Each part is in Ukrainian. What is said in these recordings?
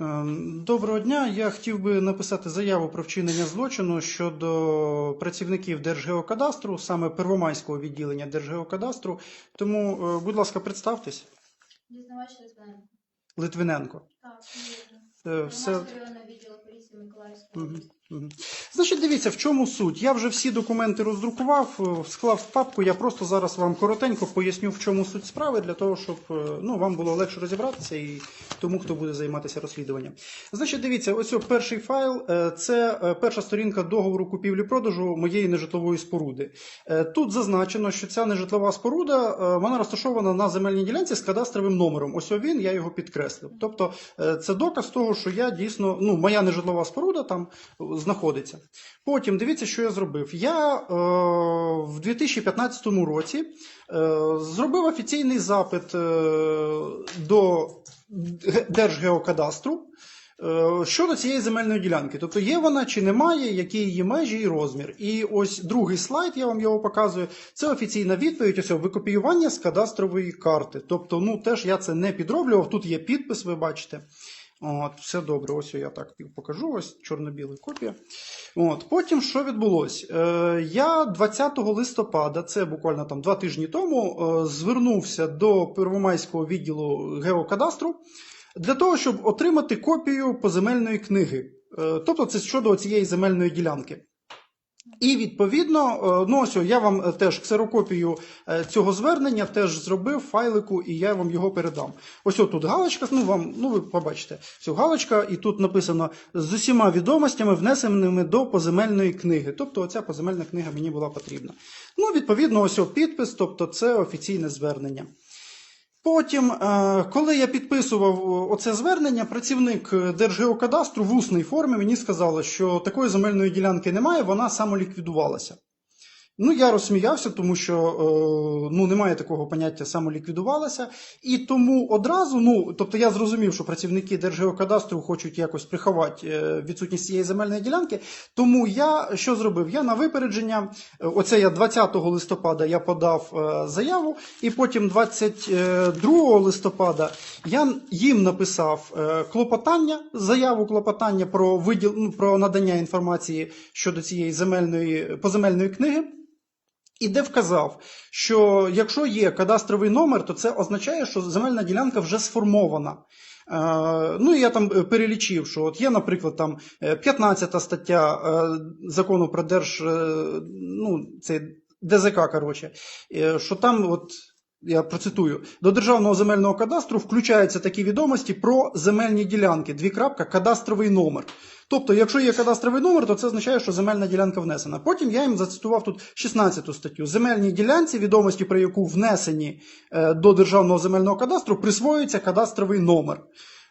Ем, Доброго дня. Я хотів би написати заяву про вчинення злочину щодо працівників Держгеокадастру, саме Первомайського відділення Держгеокадастру. Тому, е, будь ласка, представтесь. Дізнавач Литвиненко. Литвиненко. Так. Е, Все. Відділу поліції Миколаївського. Мгм. Значить, дивіться, в чому суть. Я вже всі документи роздрукував, е, склав в папку. Я просто зараз вам коротенько поясню, в чому суть справи, для того, щоб е, ну, вам було легше розібратися і тому, хто буде займатися розслідуванням. Значить, дивіться, ось перший файл е, це перша сторінка договору купівлі-продажу моєї нежитлової споруди. Тут зазначено, що ця нежитлова споруда вона розташована на земельній ділянці з кадастровим номером. Ось він, я його підкреслив. Тобто це доказ того, що я дійсно, ну, моя нежитлова споруда там знаходиться. Потім дивіться, що я зробив. Я е, в 2015 році е, зробив офіційний запит е, до Держгеокадастру е, щодо цієї земельної ділянки. Тобто є вона чи немає, які її межі і розмір. І ось другий слайд, я вам його показую. Це офіційна відповідь, ось викопіювання з кадастрової карти. Тобто, ну теж я це не підроблював. Тут є підпис, ви бачите. От, все добре, ось я так покажу, ось чорно-біла копія. От, потім що відбулося? Е, я 20 листопада, це буквально там два тижні тому, е, звернувся до Первомайського відділу геокадастру для того, щоб отримати копію поземельної книги. Е, тобто це щодо цієї земельної ділянки. І відповідно, е, ну ось я вам е, теж ксерокопію е, цього звернення теж зробив файлику, і я вам його передам. Ось тут галочка, ну вам, ну ви побачите цю галочка, і тут написано з усіма відомостями, внесеними до поземельної книги. Тобто, оця поземельна книга мені була потрібна. Ну, відповідно, ось підпис, тобто це офіційне звернення. Потім, е, коли я підписував оце звернення, працівник Держгеокадастру в усній формі мені сказала, що такої земельної ділянки немає, вона самоліквідувалася. Ну, я розсміявся, тому що е, ну, немає такого поняття самоліквідувалася. І тому одразу, ну, тобто я зрозумів, що працівники Держгеокадастру хочуть якось приховати е, відсутність цієї земельної ділянки. Тому я що зробив? Я на випередження, е, оце я 20 листопада я подав заяву, і потім 22 листопада я їм написав клопотання, заяву клопотання про виділ, ну, про надання інформації щодо цієї земельної поземельної книги. І де вказав, що якщо є кадастровий номер, то це означає, що земельна ділянка вже сформована. Е, ну я там е, перелічив, що от є, наприклад, там е, 15 стаття е, закону про держ, ну, це ДЗК, коротше, що там, от я процитую, до державного земельного кадастру включаються такі відомості про земельні ділянки. Дві крапка, кадастровий номер. Тобто, якщо є кадастровий номер, то це означає, що земельна ділянка внесена. Потім я їм зацитував тут 16 статтю. Земельній ділянці, відомості про яку внесені е, до державного земельного кадастру, присвоюється кадастровий номер.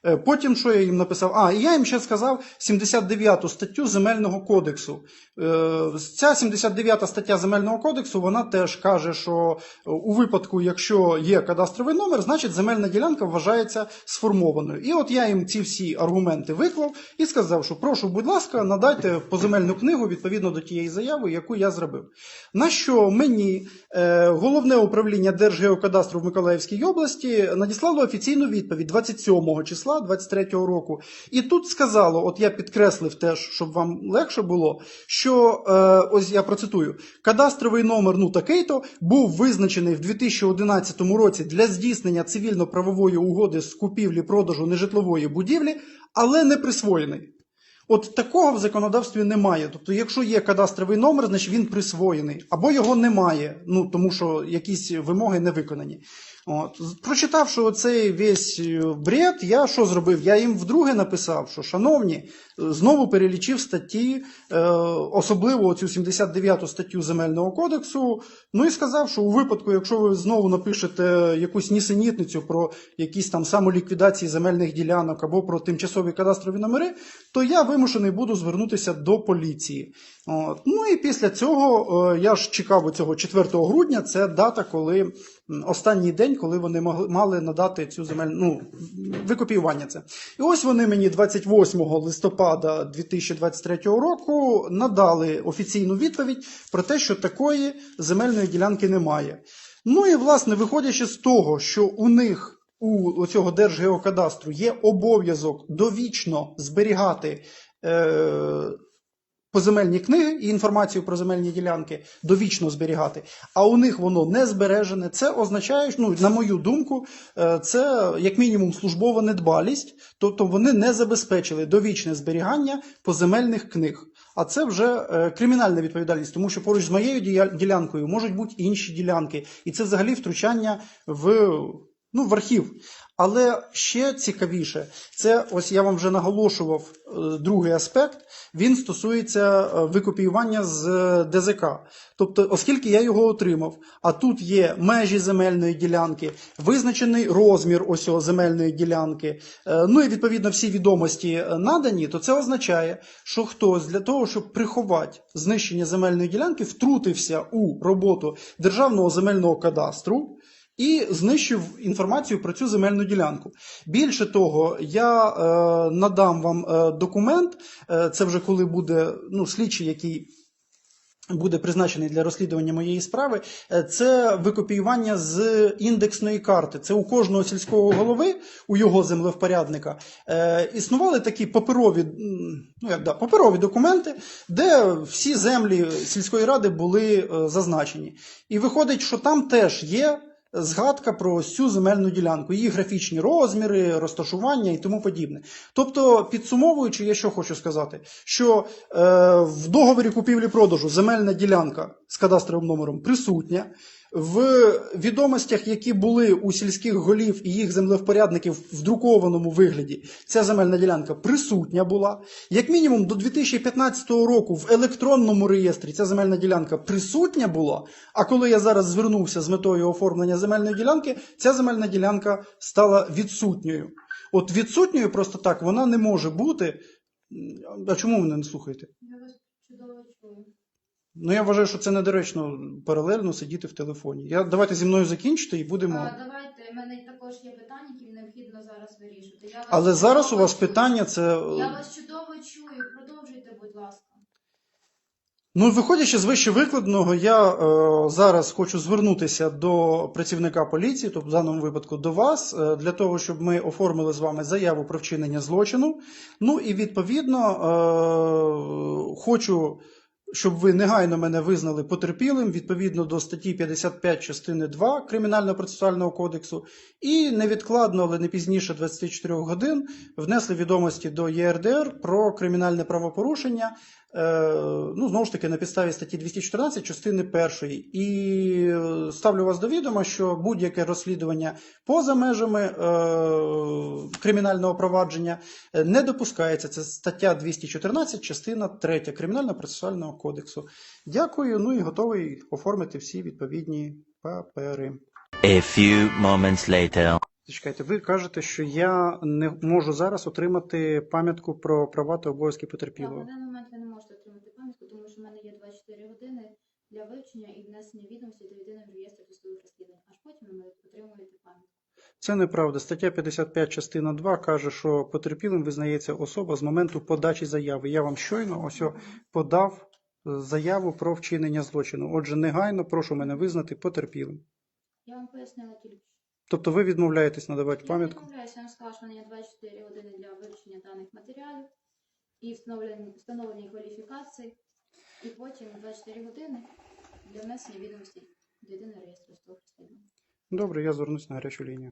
Е, Потім що я їм написав? А, і я їм ще сказав 79 статтю Земельного кодексу. Е, Ця 79 стаття Земельного кодексу вона теж каже, що е, у випадку, якщо є кадастровий номер, значить земельна ділянка вважається сформованою. І от я їм ці всі аргументи виклав і сказав, що прошу, будь ласка, надайте поземельну книгу відповідно до тієї заяви, яку я зробив. На що мені головне управління Держгеокадастру в Миколаївській області надіслало офіційну відповідь 27 числа 23 року. І тут сказало: от я підкреслив теж, щоб вам легше було, що е, ось я процитую: кадастровий номер ну такий-то був визначений в 2011 році для здійснення цивільно-правової угоди з купівлі-продажу нежитлової будівлі, але не присвоєний. От такого в законодавстві немає. Тобто, якщо є кадастровий номер, значить він присвоєний, або його немає, ну тому що якісь вимоги не виконані. От. Прочитавши оцей весь е, бред, я що зробив? Я їм вдруге написав, що шановні, е, знову перелічив статті, е, особливо цю 79 статтю Земельного кодексу. Ну і сказав, що у випадку, якщо ви знову напишете якусь нісенітницю про якісь там самоліквідації земельних ділянок або про тимчасові кадастрові номери, то я вимушений буду звернутися до поліції. От. Ну і після цього е, я ж чекав цього 4 грудня, це дата, коли останній день, коли вони мали надати цю земельну ну, викопіювання це. І ось вони мені 28 листопада 2023 року надали офіційну відповідь про те, що такої земельної ділянки немає. Ну і власне, виходячи з того, що у них у цього Держгеокадастру є обов'язок довічно зберігати е, поземельні книги і інформацію про земельні ділянки довічно зберігати, а у них воно не збережене. Це означає, ну, на мою думку, е, це як мінімум службова недбалість, тобто вони не забезпечили довічне зберігання поземельних книг. А це вже е, кримінальна відповідальність, тому що поруч з моєю ділянкою можуть бути інші ділянки, і це взагалі втручання в, ну, в архів. Але ще цікавіше, це ось я вам вже наголошував е, другий аспект. Він стосується е, викопіювання з е, ДЗК. Тобто, оскільки я його отримав, а тут є межі земельної ділянки, визначений розмір ось земельної ділянки, ну і відповідно всі відомості надані, то це означає, що хтось для того, щоб приховати знищення земельної ділянки, втрутився у роботу державного земельного кадастру і знищив інформацію про цю земельну ділянку. Більше того, я е, надам вам е, документ. Е, це вже коли буде ну, слідчий, який. Буде призначений для розслідування моєї справи, Е, це викопіювання з індексної карти. Це у кожного сільського голови, у його землевпорядника, існували такі паперові, ну як да, паперові документи, де всі землі сільської ради були зазначені. І виходить, що там теж є згадка про цю земельну ділянку, її графічні розміри, розташування і тому подібне. Тобто, підсумовуючи, я що хочу сказати, що е, в договорі купівлі-продажу земельна ділянка з кадастровим номером присутня. В відомостях, які були у сільських голів і їх землевпорядників в друкованому вигляді, ця земельна ділянка присутня була. Як мінімум до 2015 року в електронному реєстрі ця земельна ділянка присутня була. А коли я зараз звернувся з метою оформлення земельної ділянки, ця земельна ділянка стала відсутньою. От відсутньою просто так вона не може бути. А чому мене не слухаєте? Я вас чудово чую. Ну я вважаю, що це недоречно паралельно сидіти в телефоні. Я давайте зі мною закінчите і будемо. А, давайте, в мене також є питання, які необхідно зараз вирішити. Я вас Але зараз у вас чую. питання це. Я вас чудово чую. Продовжуйте, будь ласка. Ну, виходячи з вище викладеного, я е, зараз хочу звернутися до працівника поліції, тобто в даному випадку до вас, е, для того, щоб ми оформили з вами заяву про вчинення злочину. Ну і відповідно е, хочу, щоб ви негайно мене визнали потерпілим відповідно до статті 55 частини 2 Кримінального процесуального кодексу, і невідкладно, але не пізніше 24 годин, внесли відомості до ЄРДР про кримінальне правопорушення. Е, ну, знову ж таки, на підставі статті 214 частини першої. І е, ставлю вас до відома, що будь-яке розслідування поза межами е, кримінального провадження не допускається. Це стаття 214, частина 3 Кримінального процесуального кодексу. Дякую. Ну і готовий оформити всі відповідні папери. A few moments later. Зачекайте, ви кажете, що я не можу зараз отримати пам'ятку про права та обов'язки Так, потерпілого. на даний момент ви не можете отримати пам'ятку, тому що в мене є 24 години для вивчення і внесення відомостей до єдиного реєстру досудових розслідувань. Аж потім ви отримуєте пам'ятку. Це неправда. Стаття 55 частина 2 каже, що потерпілим визнається особа з моменту подачі заяви. Я вам щойно ось подав е, заяву про вчинення злочину. Отже, негайно прошу мене визнати потерпілим. Я вам пояснила тільки. Тобто ви відмовляєтесь надавати Я пам'ятку? відмовляюся, я вам сказала, що в мене є 24 години для вивчення даних матеріалів і встановлення, встановлення кваліфікацій, і потім 24 години для внесення відомостей до єдиного реєстру досудових розслідувань. Добре, я звернусь на гарячу лінію.